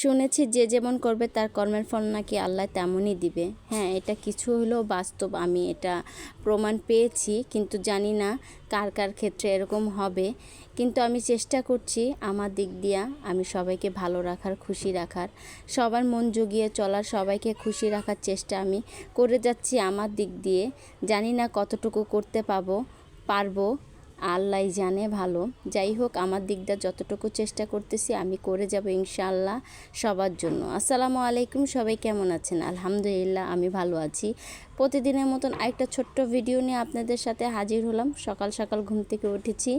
শুনেছি যে যেমন করবে তার কর্মের ফল নাকি আল্লাহ তেমনই দিবে। হ্যাঁ এটা কিছু হলেও বাস্তব আমি এটা প্রমাণ পেয়েছি, কিন্তু জানি না কার কার ক্ষেত্রে এরকম হবে। কিন্তু আমি চেষ্টা করছি আমার দিক দিয়া আমি সবাইকে ভালো রাখার, খুশি রাখার। সবার মন জুগিয়ে চলার, সবাইকে খুশি রাখার চেষ্টা আমি করে যাচ্ছি আমার দিক দিয়ে। জানি না কতটুকু করতে পাবো, পারব আল্লাহ জানে ভালো। যাই হোক আমার দিকদার যতটুকু চেষ্টা করতেছি, আমি করে যাব ইনশাআল্লাহ সবার জন্য। আসসালামু আলাইকুম, সবাই কেমন আছেন? আলহামদুলিল্লাহ, আমি ভালো আছি। প্রতিদিনের মতন আরেকটা ছোট্ট ভিডিও নিয়ে আপনাদের সাথে হাজির হলাম। সকাল সকাল ঘুম থেকে উঠেছি,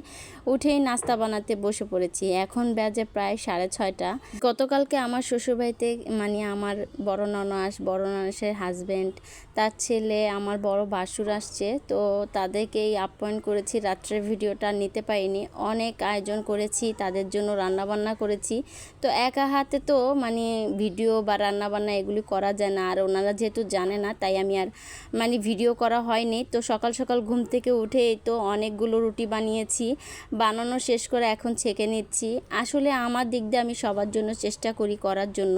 উঠেই নাস্তা বানাতে বসে পড়েছি। এখন বাজে প্রায় সাড়ে ছয়টা। গতকালকে আমার শ্বশুরবাড়িতে মানে আমার বড় ননাস, বড় ননাসের হাজব্যান্ড তার ছেলে, আমার বড় বাসুর আসছে, তো তাদেরকেই আপ্যায়ন করেছি। রাত্রের ভিডিওটা নিতে পারিনি। অনেক আয়োজন করেছি, তাদের জন্য রান্নাবান্না করেছি। তো একা হাতে তো মানে ভিডিও বা রান্নাবান্না এগুলি করা যায় না। আর ওনারা যেহেতু জানে না, তাই আমি আর মানে ভিডিও করা হয়নি। তো সকাল সকাল ঘুম থেকে উঠে তো অনেকগুলো রুটি বানিয়েছি, বানানো শেষ করে এখন ছেঁকে নিচ্ছি। আসলে আমার দিক দিয়ে আমি সবার জন্য চেষ্টা করি করার জন্য।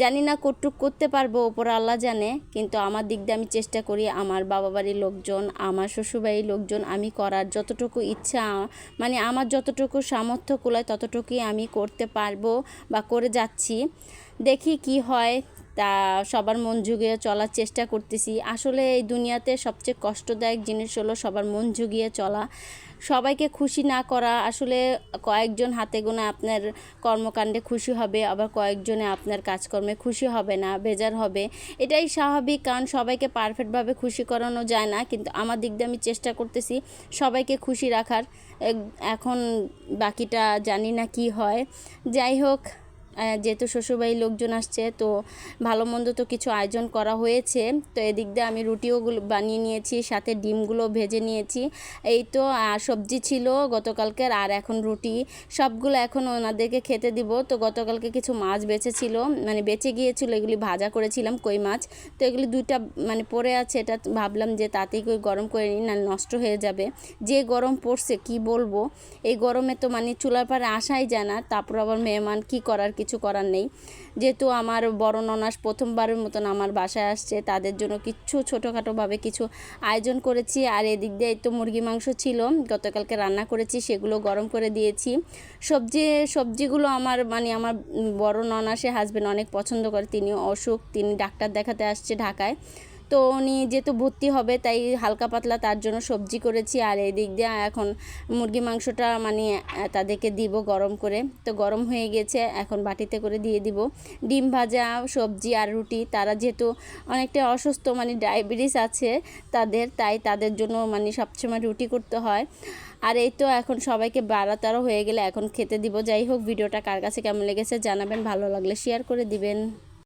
জানি না কটুক করতে পারব, ওপর আল্লাহ জানে, কিন্তু আমার দিক দিয়ে আমি চেষ্টা করি আমার বাবা বাড়ির লোকজন, আমার শ্বশুরবাড়ির লোকজন, আমি করার যতটুকু ইচ্ছা মানে আমার যতটুকু সামর্থ্য কুলায় ততটুকুই আমি করতে পারব বা করে যাচ্ছি। দেখি কি হয়। তা সবার মন জুগিয়ে চলার চেষ্টা করতেছি। আসলে এই দুনিয়াতে সবচেয়ে কষ্টদায়ক জিনিস হলো সবার মন জুগিয়ে চলা। সবাইকে খুশি না করা, আসলে কয়েকজন হাতে গোনা আপনার কর্মকাণ্ডে খুশি হবে, আবার কয়েকজনে আপনার কাজকর্মে খুশি হবে না, বেজার হবে। এটাই স্বাভাবিক, কারণ সবাইকে পারফেক্টভাবে খুশি করানো যায় না, কিন্তু আমার দিক দিয়ে আমি চেষ্টা করতেছি সবাইকে খুশি রাখার। এখন বাকিটা জানি না কি হয়। যাই হোক যেহেতু শ্বশুরবাড়ির লোকজন আসছে, তো ভালো মন্দ তো কিছু আয়োজন করা হয়েছে। তো এদিক দিয়ে আমি রুটিও বানিয়ে নিয়েছি, সাথে ডিমগুলো ভেজে নিয়েছি। এই তো সবজি ছিল গতকালকের, আর এখন রুটি। সবগুলো এখন ওনাদেরকে খেতে দিব। তো গতকালকে কিছু মাছ বেঁচেছিল মানে বেঁচে গিয়েছিল, এগুলি ভাজা করেছিলাম, কই মাছ। তো এগুলি দুইটা মানে পড়ে আছে, এটা ভাবলাম যে তাতেই কই গরম করে নিই, না নষ্ট হয়ে যাবে। যে গরম পড়ছে, কি বলব? এই গরমে তো মানে চুলার পাড়ে আসাই যায় না, তারপর আবার মেহমান কি করার কিছু করার নেই। যেহেতু আমার বড় ননাস প্রথমবারের মতন আমার বাসায় আসছে, তাদের জন্য কিছু ছোটোখাটোভাবে কিছু আয়োজন করেছি। আর এদিক দিয়ে তো মুরগি মাংস ছিল, গতকালকে রান্না করেছি, সেগুলো গরম করে দিয়েছি। সবজি, সবজিগুলো আমার মানে আমার বড় ননাসে হাজব্যান্ড অনেক পছন্দ করে তিনি অসুখ, তিনি ডাক্তার দেখাতে আসছে ঢাকায়। তো উনি যেহেতু ভর্তি হবে, তাই হালকা পাতলা তার জন্য সবজি করেছি। আর এই দিক দিয়ে এখন মুরগি মাংসটা মানে তাদেরকে দিব গরম করে। তো গরম হয়ে গেছে, এখন বাটিতে করে দিয়ে দিব। ডিম ভাজা, সবজি আর রুটি, তারা যেহেতু অনেকটা অসুস্থ মানে ডায়াবেটিস আছে তাদের, তাই তাদের জন্য মানে সবসময় রুটি করতে হয়। আর এই তো এখন সবাইকে বাড়াতারও হয়ে গেলে এখন খেতে দিব। যাই হোক, ভিডিওটা কার কাছে কেমন লেগেছে জানাবেন, ভালো লাগলে শেয়ার করে দিবেন।